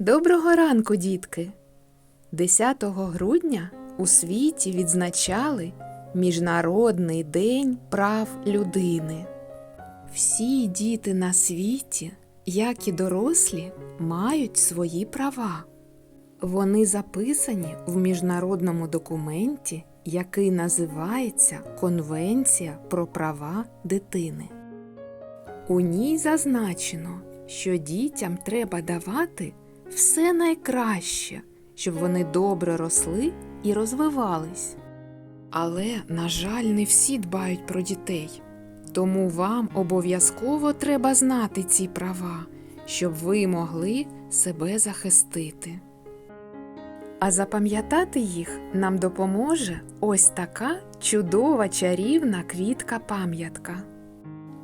Доброго ранку, дітки! 10 грудня у світі відзначали Міжнародний день прав людини. Всі діти на світі, як і дорослі, мають свої права. Вони записані в міжнародному документі, який називається Конвенція про права дитини. У ній зазначено, що дітям треба давати все найкраще, щоб вони добре росли і розвивались. Але, на жаль, не всі дбають про дітей. Тому вам обов'язково треба знати ці права, щоб ви могли себе захистити. А запам'ятати їх нам допоможе ось така чудова чарівна квітка-пам'ятка.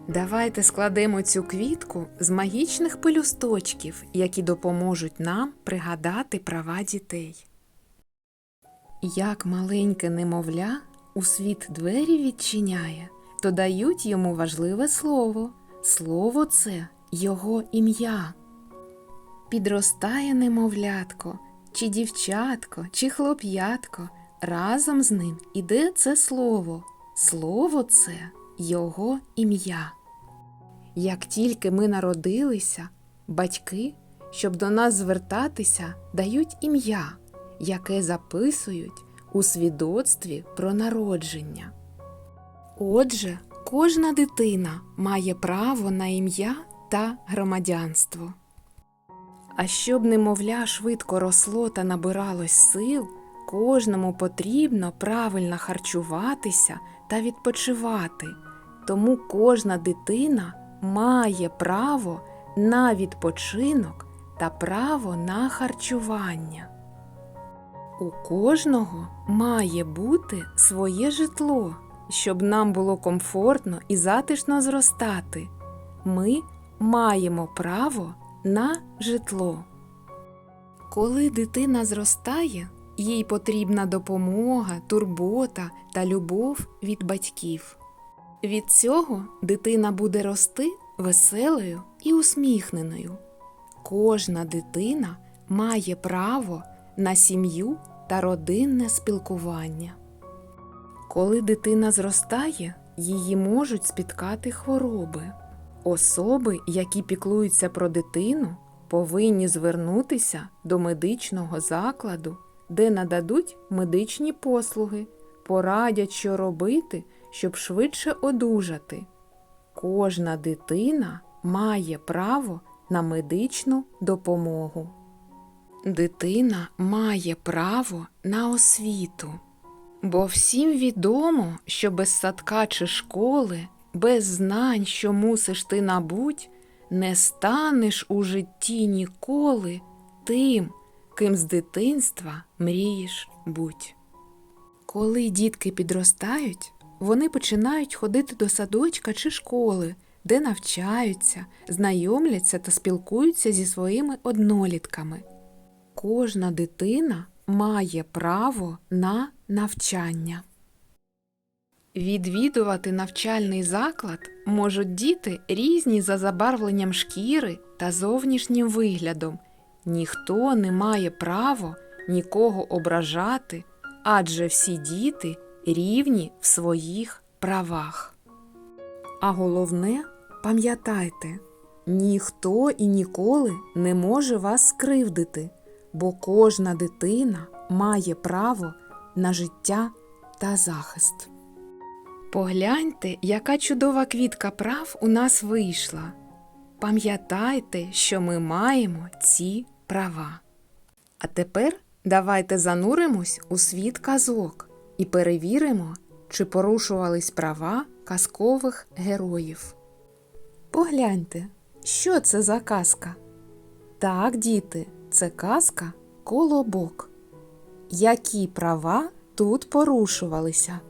Давайте складемо цю квітку з магічних пелюсточків, які допоможуть нам пригадати права дітей. Як маленьке немовля у світ двері відчиняє, то дають йому важливе слово. Слово це його ім'я. Підростає немовлятко, чи дівчатко, чи хлоп'ятко. Разом з ним іде це слово. Слово це його ім'я. Як тільки ми народилися, батьки, щоб до нас звертатися, дають ім'я, яке записують у свідоцтві про народження. Отже, кожна дитина має право на ім'я та громадянство. А щоб немовля швидко росло та набиралось сил, кожному потрібно правильно харчуватися та відпочивати. Тому кожна дитина має право на відпочинок та право на харчування. У кожного має бути своє житло, щоб нам було комфортно і затишно зростати. Ми маємо право на житло. Коли дитина зростає, їй потрібна допомога, турбота та любов від батьків. Від цього дитина буде рости веселою і усміхненою. Кожна дитина має право на сім'ю та родинне спілкування. Коли дитина зростає, її можуть спіткати хвороби. Особи, які піклуються про дитину, повинні звернутися до медичного закладу, де нададуть медичні послуги, порадять, що робити, щоб швидше одужати. Кожна дитина має право на медичну допомогу. Дитина має право на освіту. Бо всім відомо, що без садка чи школи, без знань, що мусиш ти набуть, не станеш у житті ніколи тим, ким з дитинства мрієш будь. Коли дітки підростають, вони починають ходити до садочка чи школи, де навчаються, знайомляться та спілкуються зі своїми однолітками. Кожна дитина має право на навчання. Відвідувати навчальний заклад можуть діти різні за забарвленням шкіри та зовнішнім виглядом. Ніхто не має права нікого ображати, адже всі діти рівні в своїх правах. А головне, пам'ятайте, ніхто і ніколи не може вас скривдити, бо кожна дитина має право на життя та захист. Погляньте, яка чудова квітка прав у нас вийшла. Пам'ятайте, що ми маємо ці права. А тепер давайте зануримось у світ казок і перевіримо, чи порушувались права казкових героїв. Погляньте, що це за казка? Так, діти, це казка Колобок. Які права тут порушувалися?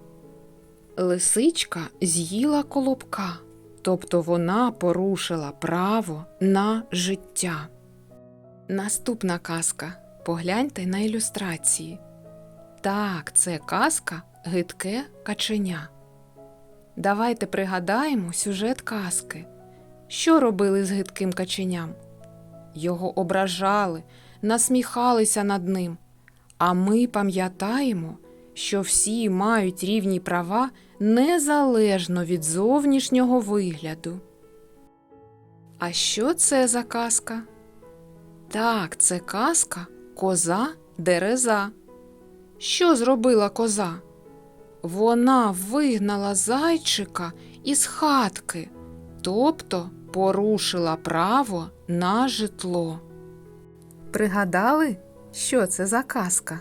Лисичка з'їла колобка, тобто вона порушила право на життя. Наступна казка. Погляньте на ілюстрації. Так, це казка Гидке каченя. Давайте пригадаємо сюжет казки. Що робили з гидким каченям? Його ображали, насміхалися над ним. А ми пам'ятаємо, що всі мають рівні права незалежно від зовнішнього вигляду. А що це за казка? Так, це казка Коза Дереза. Що зробила коза? Вона вигнала зайчика із хатки, тобто порушила право на житло. Пригадали, що це за казка?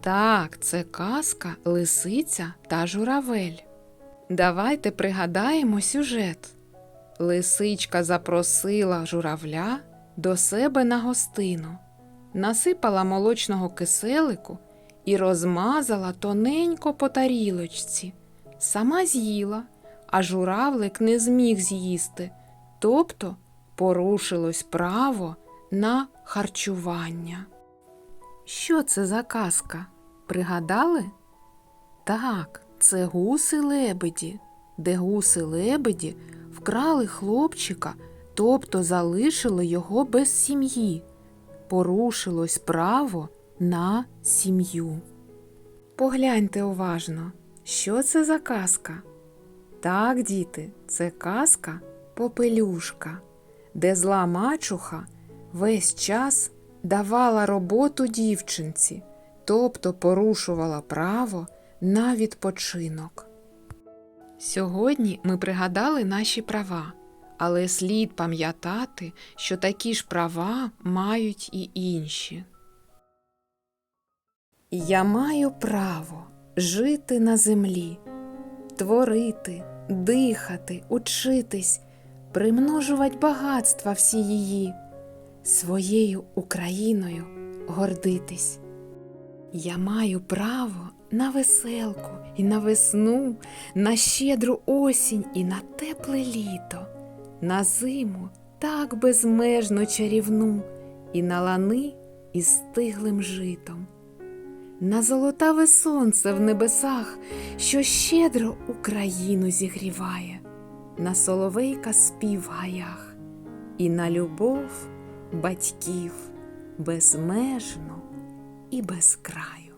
Так, це казка Лисиця та журавель. Давайте пригадаємо сюжет. Лисичка запросила журавля до себе на гостину, насипала молочного киселику і розмазала тоненько по тарілочці. Сама з'їла, а журавлик не зміг з'їсти, тобто порушилось право на харчування. Що це за казка? Пригадали? Так, це гуси лебеді, де гуси лебеді вкрали хлопчика, тобто залишили його без сім'ї. Порушилось право на сім'ю. Погляньте уважно, що це за казка? Так, діти, це казка Попелюшка, де зла мачуха весь час давала роботу дівчинці, тобто порушувала право на відпочинок. Сьогодні ми пригадали наші права, але слід пам'ятати, що такі ж права мають і інші. Я маю право жити на землі, творити, дихати, учитись, примножувати багатства всі її, своєю Україною гордитись. Я маю право на веселку і на весну, на щедру осінь і на тепле літо, на зиму так безмежно чарівну, і на лани із стиглим житом, на золотаве сонце в небесах, що щедро Україну зігріває, на соловейка спів в гаях, і на любов батьків безмежно і без краю.